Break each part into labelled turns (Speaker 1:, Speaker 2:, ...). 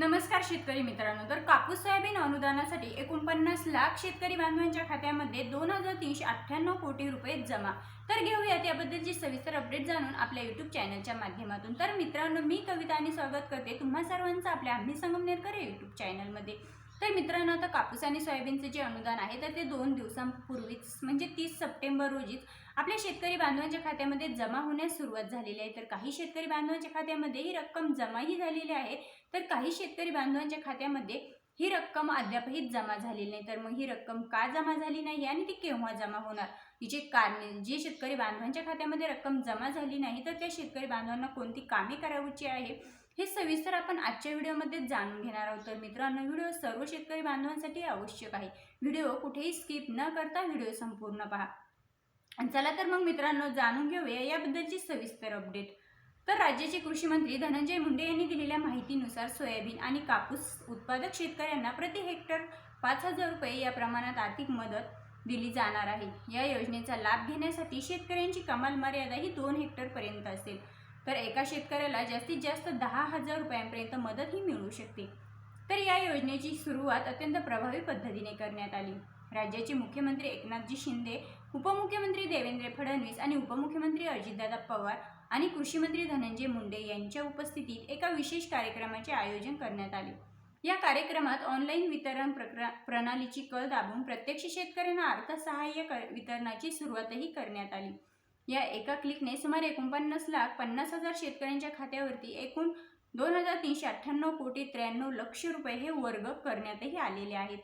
Speaker 1: नमस्कार शेतकरी मित्रांनो तर कापूस सोयाबीन अनुदानासाठी एकोणपन्नास लाख शेतकरी बांधवांच्या खात्यामध्ये दोन हजार तीनशे अठ्ठ्याण्णव कोटी रुपये जमा. तर घेऊयात याबद्दलची सविस्तर अपडेट जाणून आपल्या यूट्यूब चॅनलच्या माध्यमातून. तर मित्रांनो मी कविता आणि स्वागत करते तुम्हा सर्वांचं आपल्या आम्ही संगमनेरकर या यूट्यूब चॅनलमध्ये तर मित्रांनो आता कापूस आणि सोयाबीनचे जे अनुदान आहे तर ते दोन दिवसांपूर्वीच म्हणजे तीस सप्टेंबर रोजीच आपल्या शेतकरी बांधवांच्या खात्यामध्ये जमा होण्यास सुरुवात झालेली आहे. तर काही शेतकरी बांधवांच्या खात्यामध्ये ही रक्कम जमाही झालेली आहे. तर काही शेतकरी बांधवांच्या खात्यामध्ये ही रक्कम अद्यापही जमा झालेली नाही. तर मग ही रक्कम का जमा झाली नाही आणि ती केव्हा जमा होणार? हिचे कारणे जे शेतकरी बांधवांच्या खात्यामध्ये रक्कम जमा झाली नाही तर त्या शेतकरी बांधवांना कोणती कामे करावीची आहे? हे सविस्तर आपण आजच्या व्हिडिओमध्ये जाणून घेणार आहोत. तर मित्रांनो व्हिडिओ सर्व शेतकरी बांधवांसाठी आवश्यक आहे. व्हिडिओ कुठेही स्किप न करता व्हिडिओ संपूर्ण पहा. चला तर मग मित्रांनो जाणून घेऊया याबद्दलची सविस्तर अपडेट तर राज्याचे कृषी मंत्री धनंजय मुंडे यांनी दिलेल्या माहितीनुसार सोयाबीन आणि कापूस उत्पादक शेतकऱ्यांना प्रति हेक्टर पाच हजार रुपये या प्रमाणात आर्थिक मदत दिली जाणार आहे. या योजनेचा लाभ घेण्यासाठी शेतकऱ्यांची कमाल मर्यादा ही दोन हेक्टरपर्यंत असेल. तर एका शेतकऱ्याला जास्तीत जास्त दहा हजार रुपयांपर्यंत मदतही मिळू शकते. तर या योजनेची सुरुवात अत्यंत प्रभावी पद्धतीने करण्यात आली. राज्याचे मुख्यमंत्री एकनाथजी शिंदे उपमुख्यमंत्री देवेंद्र फडणवीस आणि उपमुख्यमंत्री अजितदादा पवार आणि कृषी मंत्री धनंजय मुंडे यांच्या उपस्थितीत एका विशेष कार्यक्रमाचे आयोजन करण्यात आले. या कार्यक्रमात ऑनलाईन वितरण प्रक्र प्रणालीची कल दाबून प्रत्यक्ष शेतकऱ्यांना अर्थसहाय्य कर वितरणाची सुरुवातही करण्यात आली. या एका क्लिकने सुमारे एकोणपन्नास लाख पन्नास हजार शेतकऱ्यांच्या खात्यावरती एकूण दोन हजार तीनशे अठ्ठ्याण्णव कोटी त्र्याण्णव लक्ष रुपये हे वर्ग करण्यातही आलेले आहेत.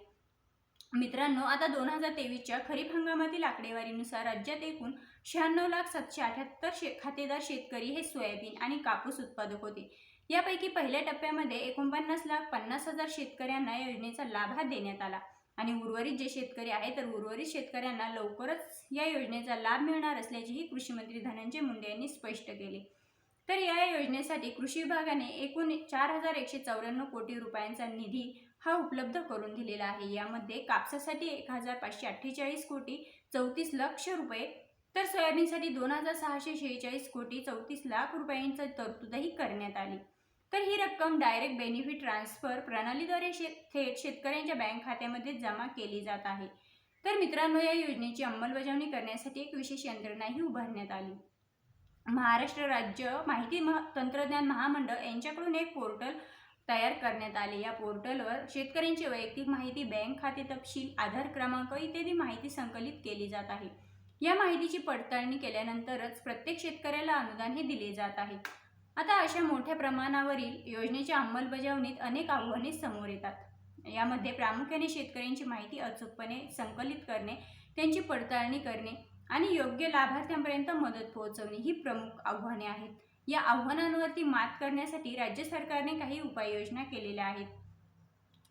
Speaker 1: मित्रांनो आता दोन हजार तेवीसच्या खरीप हंगामातील आकडेवारीनुसार राज्यात एकूण शहाण्णव लाख सातशे अठ्याहत्तर शे खातेदार शेतकरी हे सोयाबीन आणि कापूस उत्पादक होते. यापैकी पहिल्या टप्प्यामध्ये एकोणपन्नास लाख पन्नास हजार शेतकऱ्यांना या योजनेचा लाभ हा देण्यात आला. आणि उर्वरित जे शेतकरी आहेत तर उर्वरित शेतकऱ्यांना लवकरच या योजनेचा लाभ मिळणार असल्याचेही कृषी मंत्री धनंजय मुंडे यांनी स्पष्ट केले. तर या योजनेसाठी कृषी विभागाने एकूण चार हजार एकशे चौऱ्याण्णव कोटी रुपयांचा निधी हा उपलब्ध करून दिलेला आहे. यामध्ये कापसासाठी एक हजार पाचशे अठ्ठेचाळीस कोटी चौतीस लक्ष रुपये तर सोयाबीनसाठी दोन हजार सहाशे शेहेचाळीस कोटी चौतीस लाख रुपयांची तरतूदही करण्यात आली. तर ही रक्कम डायरेक्ट बेनिफिट ट्रान्सफर प्रणालीद्वारे शेत थेट शेतकऱ्यांच्या बँक खात्यामध्ये जमा केली जात आहे. तर मित्रांनो या योजनेची अंमलबजावणी करण्यासाठी एक विशेष यंत्रणाही उभारण्यात आली. महाराष्ट्र राज्य माहिती मह तंत्रज्ञान महामंडळ यांच्याकडून एक पोर्टल तयार करण्यात आले. या पोर्टलवर शेतकऱ्यांची वैयक्तिक माहिती बँक खाते तपशील आधार क्रमांक इत्यादी माहिती संकलित केली जात आहे. या माहितीची पडताळणी केल्यानंतरच प्रत्येक शेतकऱ्याला अनुदान हे दिले जात आहे. आता अशा मोठ्या प्रमाणावरील योजनेच्या अंमलबजावणीत अनेक आव्हाने समोर येतात. यामध्ये प्रामुख्याने शेतकऱ्यांची माहिती अचूकपणे संकलित करणे त्यांची पडताळणी करणे आणि योग्य लाभार्थ्यांपर्यंत मदत पोहोचवणे ही प्रमुख आव्हाने आहेत. या आव्हानांवरती मात करण्यासाठी राज्य सरकारने काही उपाययोजना केलेल्या आहेत.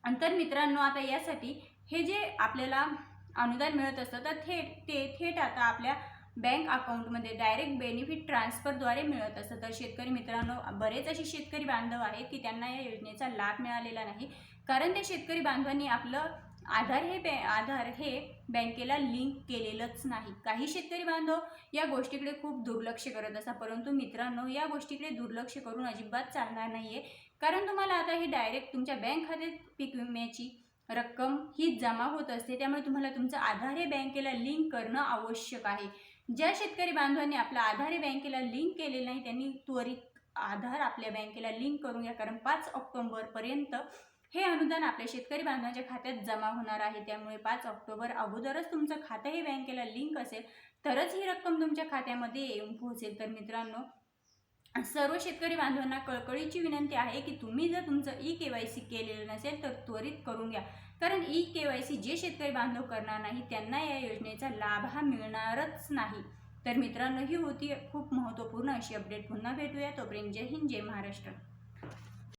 Speaker 1: आणि तर मित्रांनो आता यासाठी हे जे आपल्याला अनुदान मिळत असतं तर थेट ते थेट आता आपल्या बँक अकाउंटमध्ये डायरेक्ट बेनिफिट ट्रान्सफरद्वारे मिळत असतं. तर शेतकरी मित्रांनो बरेच असे शेतकरी बांधव आहेत की त्यांना या योजनेचा लाभ मिळालेला नाही. कारण त्या शेतकरी बांधवांनी आपलं आधार हे बॅ आधार हे बँकेला लिंक केलेलंच नाही. काही शेतकरी बांधव या गोष्टीकडे खूप दुर्लक्ष करत असतात. परंतु मित्रांनो या गोष्टीकडे दुर्लक्ष करून अजिबात चालणार नाही आहे कारण तुम्हाला आता हे डायरेक्ट तुमच्या बँक खात्यात पीक विम्याची रक्कम ही जमा होत असते. त्यामुळे तुम्हाला तुमचं आधार हे बँकेला लिंक करणं आवश्यक आहे. ज्या शेतकरी बांधवांनी आपला आधार हे बँकेला लिंक केलेलं नाही त्यांनी त्वरित आधार आपल्या बँकेला लिंक करून घ्या. कारण पाच ऑक्टोंबरपर्यंत हे अनुदान आपल्या शेतकरी बांधवांच्या खात्यात जमा होणार आहे. त्यामुळे पाच ऑक्टोबर अगोदरच तुमचं खातं हे बँकेला लिंक असेल तरच ही रक्कम तुमच्या खात्यामध्ये येऊन पोहोचेल. तर मित्रांनो सर्व शेतकरी बांधवांना कळकळीची विनंती आहे की तुम्ही जर तुमचं ई के वाय सी केलेलं नसेल तर त्वरित करून घ्या. कारण ई के वाय सी जे शेतकरी बांधव करणार नाही त्यांना या योजनेचा लाभ हा मिळणारच नाही. तर मित्रांनो ही होती खूप महत्त्वपूर्ण अशी अपडेट. पुन्हा भेटूया. तोपर्यंत जय हिंद जय महाराष्ट्र.